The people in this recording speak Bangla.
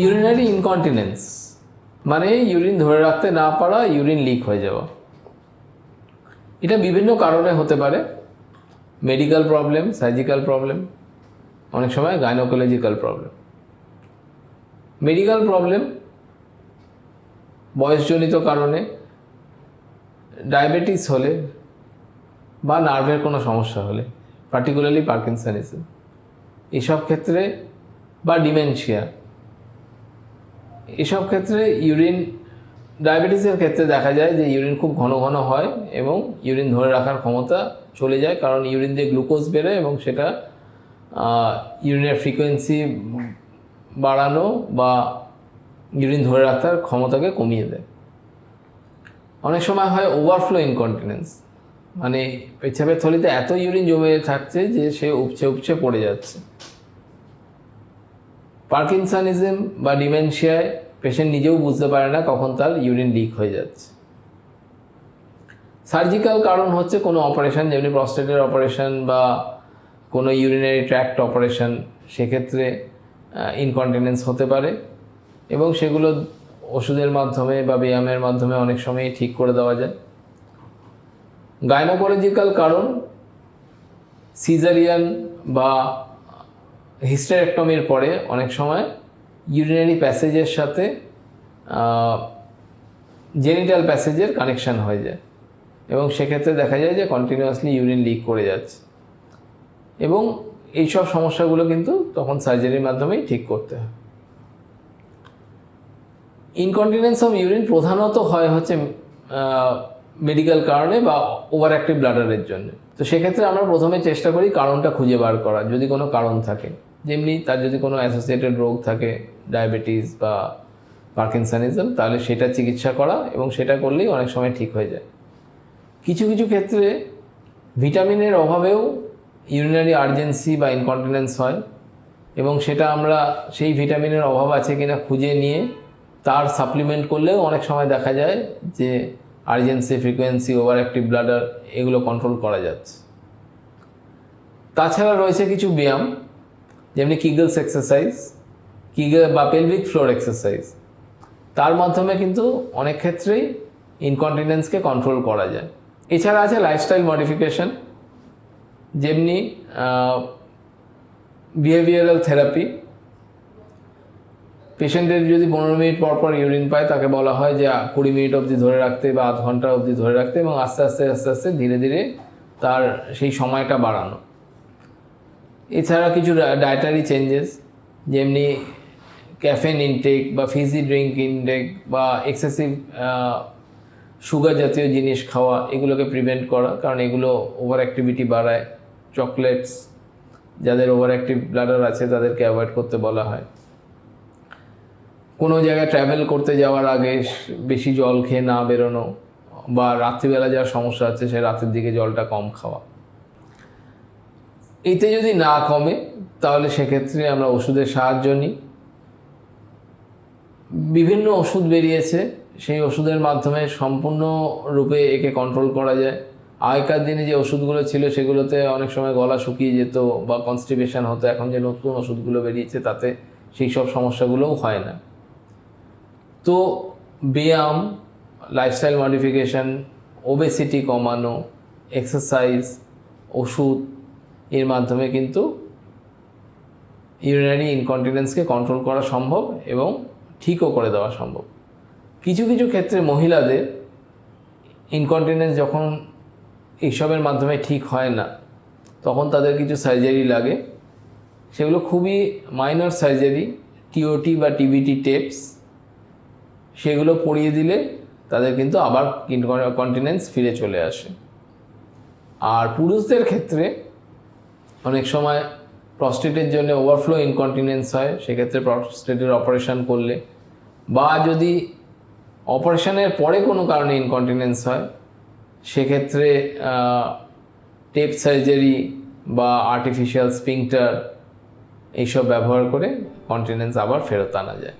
ইউরিনারি ইনকন্টিনেন্স মানে ইউরিন ধরে রাখতে না পারা ইউরিন লিক হয়ে যাওয়া। এটা বিভিন্ন কারণে হতে পারে। মেডিকেল প্রবলেম সার্জিক্যাল প্রবলেম অনেক সময় গাইনোকোলজিক্যাল প্রবলেম মেডিকেল প্রবলেম বয়সজনিত কারণে ডায়াবেটিস হলে বা নার্ভের কোনো সমস্যা হলে পার্টিকুলারলি পার্কিনসনিজম এসব ক্ষেত্রে বা ডিমেনশিয়া এসব ক্ষেত্রে ইউরিন ডায়াবেটিসের ক্ষেত্রে দেখা যায় যে ইউরিন খুব ঘন ঘন হয় এবং ইউরিন ধরে রাখার ক্ষমতা চলে যায় কারণ ইউরিন দিয়ে গ্লুকোজ বেরোয় এবং সেটা ইউরিনের ফ্রিকোয়েন্সি বাড়ানো বা ইউরিন ধরে রাখার ক্ষমতাকে কমিয়ে দেয়। অনেক সময় হয় ওভারফ্লো ইনকন্টিনেন্স মানে পেচ্ছাপের থলিতে এত ইউরিন জমে থাকছে যে সে উপচে উপচে পড়ে যাচ্ছে। পার্কিনসনিজম বা ডিমেনশিয়ায় পেশেন্ট নিজেও বুঝতে পারে না কখন তার ইউরিন লিক হয়ে যাচ্ছে। সার্জিক্যাল কারণ হচ্ছে কোনো অপারেশন, যেমনি প্রস্টেটের অপারেশন বা কোনো ইউরিনারি ট্র্যাক্ট অপারেশন, সেক্ষেত্রে ইনকন্টিনেন্স হতে পারে এবং সেগুলো ওষুধের মাধ্যমে বা ব্যায়ামের মাধ্যমে অনেক সময় ঠিক করে দেওয়া যায়। গাইনোকোলজিক্যাল কারণ, সিজারিয়ান বা হিস্টেরেক্টমির পরে অনেক সময়। ইউরিনারি প্যাসেজের সাথে জেনিটাল প্যাসেজের কানেকশন হয়ে যায়। এবং সেক্ষেত্রে দেখা যায় যে কন্টিনিউয়াসলি ইউরিন লিক করে যাচ্ছে। এবং এইসব সমস্যাগুলো কিন্তু তখন সার্জারির মাধ্যমেই ঠিক করতে হয়। ইনকন্টিনেন্স অফ ইউরিন প্রধানত হয় হচ্ছে মেডিকেল কারণে বা ওভার অ্যাক্টিভ ব্লাডারের জন্য। তো সেক্ষেত্রে আমরা প্রথমে চেষ্টা করি কারণটা খুঁজে বার করা যদি কোনো কারণ থাকে। যেমনি তার যদি কোনো অ্যাসোসিয়েটেড রোগ থাকে ডায়াবেটিস বা পার্কিনসানিজম তাহলে সেটা চিকিৎসা করা এবং সেটা করলেই অনেক সময় ঠিক হয়ে যায়। কিছু কিছু ক্ষেত্রে ভিটামিনের অভাবেও ইউরিনারি আর্জেন্সি বা ইনকন্টিনেন্স হয় এবং সেটা আমরা সেই ভিটামিনের অভাব আছে কিনা খুঁজে নিয়ে তার সাপ্লিমেন্ট করলেও অনেক সময় দেখা যায় যে urgency frequency over active bladder এগুলো কন্ট্রোল করা যাচ্ছে। তাছাড়া রয়েছে কিছু ব্যায়াম। যেমনি কিগলস এক্সারসাইজ কিগল বা পেলভিক ফ্লোর এক্সারসাইজ তার মাধ্যমে কিন্তু অনেক ক্ষেত্রেই ইনকন্টিনেন্সকে কন্ট্রোল করা যায়। এছাড়া আছে লাইফস্টাইল মডিফিকেশন যেমনি বিহেভিয়ারাল থেরাপি পেশেন্টের যদি পনেরো মিনিট পর পর ইউরিন পায়, তাকে বলা হয় যে কুড়ি মিনিট অবধি ধরে রাখতে বা আধ ঘণ্টা অবধি ধরে রাখতে এবং আস্তে আস্তে আস্তে আস্তে ধীরে ধীরে তার সেই সময়টা বাড়ানো। এছাড়া কিছু ডায়েটারি চেঞ্জেস যেমনি ক্যাফেন ইনটেক বা ফিজি ড্রিঙ্ক ইনটেক বা এক্সেসিভ সুগার জাতীয় জিনিস খাওয়া, এগুলোকে প্রিভেন্ট করা। কারণ এগুলো ওভার অ্যাক্টিভিটি বাড়ায়। চকলেটস যাদের ওভার অ্যাক্টিভ ব্লাডার আছে, তাদেরকে অ্যাভয়েড করতে বলা হয়। কোনো জায়গায় ট্রাভেল করতে যাওয়ার আগে বেশি জল খেয়ে না বেরোনো বা রাত্রিবেলা যার সমস্যা আছে, সে রাতের দিকে জলটা কম খাওয়া। এতে যদি না কমে, তাহলে সেক্ষেত্রে আমরা ওষুধের সাহায্য নিই। বিভিন্ন ওষুধ বেরিয়েছে, সেই ওষুধের মাধ্যমে সম্পূর্ণ রূপে একে কন্ট্রোল করা যায়। আগেকার দিনে যে ওষুধগুলো ছিল, সেগুলোতে অনেক সময় গলা শুকিয়ে যেত বা কনস্টিপেশন হতো। এখন যে নতুন ওষুধগুলো বেরিয়েছে, তাতে সেই সব সমস্যাগুলোও হয় না। তো ব্যায়াম লাইফস্টাইল মডিফিকেশন ওবেসিটি কমানো এক্সারসাইজ ওষুধ এর মাধ্যমে কিন্তু ইউরিনারি ইনকন্টিনেন্সকে কন্ট্রোল করা সম্ভব এবং ঠিকও করে দেওয়া সম্ভব। কিছু কিছু ক্ষেত্রে মহিলাদের ইনকন্টিনেন্স যখন এইসবের মাধ্যমে ঠিক হয় না, তখন তাদের কিছু সার্জারি লাগে। সেগুলো খুবই মাইনর সার্জারি টিওটি বা টিবিটি টেপস সেগুলো পরিয়ে দিলে তাদের কিন্তু আবার কন্টিনেন্স ফিরে চলে আসে। আর পুরুষদের ক্ষেত্রে অনেক সময় প্রস্টেটের জন্য ওভারফ্লো ইনকন্টিনেন্স হয়, সেক্ষেত্রে প্রস্টেটের অপারেশান করলে। বা যদি অপারেশানের পরে কোনো কারণে ইনকন্টিনেন্স হয়, সেক্ষেত্রে টেপ সার্জারি বা আর্টিফিশিয়াল স্পিংটার এইসব ব্যবহার করে কন্টিনেন্স আবার ফেরত আনা যায়।